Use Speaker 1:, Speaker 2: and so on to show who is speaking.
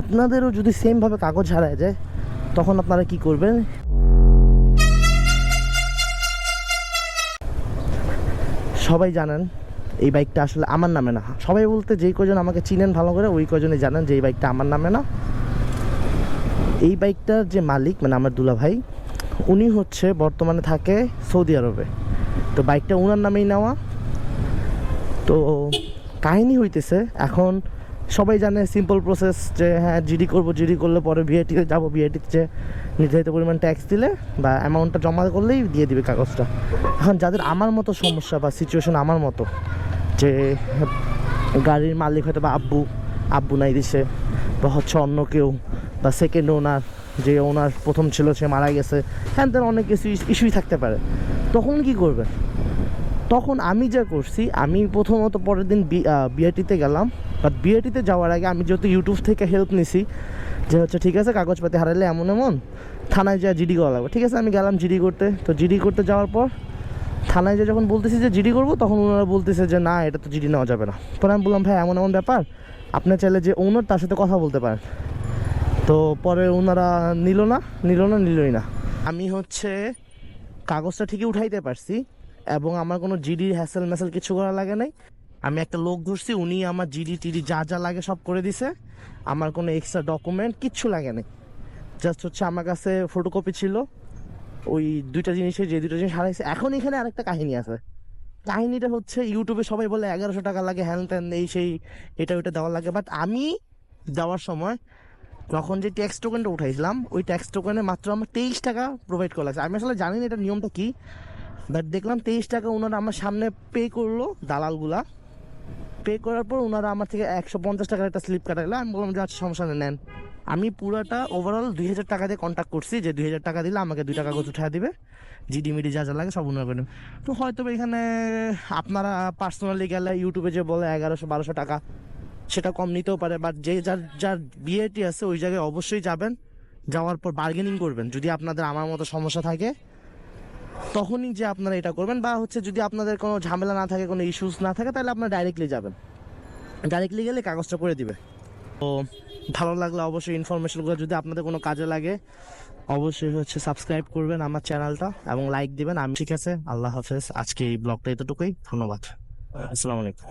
Speaker 1: আপনাদেরও যদি সেমভাবে কাগজ হারায় যায়, তখন আপনারা কি করবেন? সবাই জানেন, এই বাইকটা আসলে আমার নামে না। সবাই বলতে যেই কজন আমাকে চিনেন ভালো করে, ওই কজনই জানেন যে এই বাইকটা আমার নামে না। এই বাইকটার যে মালিক মানে আমার দুলা ভাই উনি হচ্ছে বর্তমানে থাকে সৌদি আরবে। তো বাইকটা ওনার নামেই নেওয়া। তো কাহিনী হইতেছে, এখন সবাই জানে সিম্পল প্রসেস যে হ্যাঁ জিডি করব জিডি করলে পরে ভিআইটিতে যাব ভিআইটিতে যে নির্ধারিত পরিমাণ ট্যাক্স দিলে বা অ্যামাউন্টটা জমা করলেই দিয়ে দিবে কাগজটা। এখন যাদের আমার মতো সমস্যা বা সিচুয়েশন আমার মতো, যে গাড়ির মালিক হয়তো বা আব্বু আব্বু নাই দিছে বা হচ্ছে অন্য কেউ বা সেকেন্ড ওনার যে ওনার প্রথম ছিল, সে মারা গেছে, হ্যান তেন অনেক কিছু ইস্যুই থাকতে পারে। তখন কি করবে তখন আমি যা করছি, আমি প্রথমত পরের দিন বিআইটিতে গেলাম। বাট বিআইটিতে যাওয়ার আগে আমি যেহেতু ইউটিউব থেকে হেল্প নিছি, যে হচ্ছে ঠিক আছে, কাগজপাতি হারালে এমন এমন, থানায় যা জিডি করা লাগবে। ঠিক আছে, আমি গেলাম জিডি করতে। তো জিডি করতে যাওয়ার পর থানায় যে যখন বলতেছি যে জিডি করব, তখন ওনারা বলতেছে যে, না, এটা তো জিডি নেওয়া যাবে না। পরে আমি বললাম, ভাই, এমন এমন ব্যাপার আপনার চাইলে যে ওনার তার সাথে কথা বলতে পারেন। তো পরে ওনারা নিল না নিল না, নিলই না। আমি হচ্ছে কাগজটা ঠিকই উঠাইতে পারছি এবং আমার কোনো জিডি হ্যাসেল ম্যাসেল কিছু করা লাগে নাই। আমি একটা লোক ধরছি, উনি আমার জিডি, টিডি যা যা লাগে সব করে দিছে। আমার কোনো এক্সট্রা ডকুমেন্ট কিচ্ছু লাগে নাই। জাস্ট হচ্ছে আমার কাছে ফটোকপি ছিল। ওই দুইটা জিনিসে, যে দুইটা জিনিস হারাইছে। এখন এখানে আরেকটা কাহিনী আছে। কাহিনীটা হচ্ছে ইউটিউবে সবাই বলে এগারোশো টাকা লাগে হ্যান ত্যান এই সেই, এটা ওইটা দেওয়া লাগে। বাট আমি দেওয়ার সময় তখন যে ট্যাক্স টোকেনটা উঠাইছিলাম, ওই ট্যাক্স টোকেনে মাত্র আমার তেইশ টাকা প্রোভাইড করা লাগছে আমি আসলে জানি না এটা নিয়মটা কি। বাট দেখলাম তেইশ টাকা ওনারা আমার সামনে পে করল দালালগুলা। পে করার পর ওনারা আমার থেকে একশো পঞ্চাশ টাকার একটা স্লিপ কাটাইলো। আমি বললাম যে আচ্ছা সমস্যা নেন। আমি পুরোটা ওভারঅল দুই হাজার টাকা দিয়ে কন্ট্যাক্ট করছি। যে দুই হাজার টাকা দিলে আমাকে দুই টাকা কাগজ উঠা দিবে। জিডি মিডি যা যা লাগে সব ওনারা করে তো হয়তো এখানে আপনারা পার্সোনালি গেলে ইউটিউবে যে বলে এগারোশো, বারোশো টাকা, সেটা কম নিতেও পারে। বাট যে যার যার বিএটি আছে, ওই জায়গায় অবশ্যই যাবেন। যাওয়ার পর বার্গেনিং করবেন। যদি আপনাদের আমার মতো সমস্যা থাকে তখনই যে আপনারা এটা করবেন বা হচ্ছে যদি আপনাদের কোনো ঝামেলা না থাকে, কোনো ইস্যুস না থাকে, তাহলে আপনারা ডাইরেক্টলি যাবেন। ডাইরেক্টলি গেলে কাগজটা করে দিবে। তো ভালো লাগলে অবশ্যই ইনফরমেশনগুলো যদি আপনাদের কোনো কাজে লাগে, অবশ্যই হচ্ছে সাবস্ক্রাইব করবেন আমার চ্যানেলটা এবং লাইক দিবেন। আমি ঠিক আছে, আল্লাহ হাফেজ। আজকে এই ব্লগটা এতটুকুই। ধন্যবাদ। আসসালামু আলাইকুম।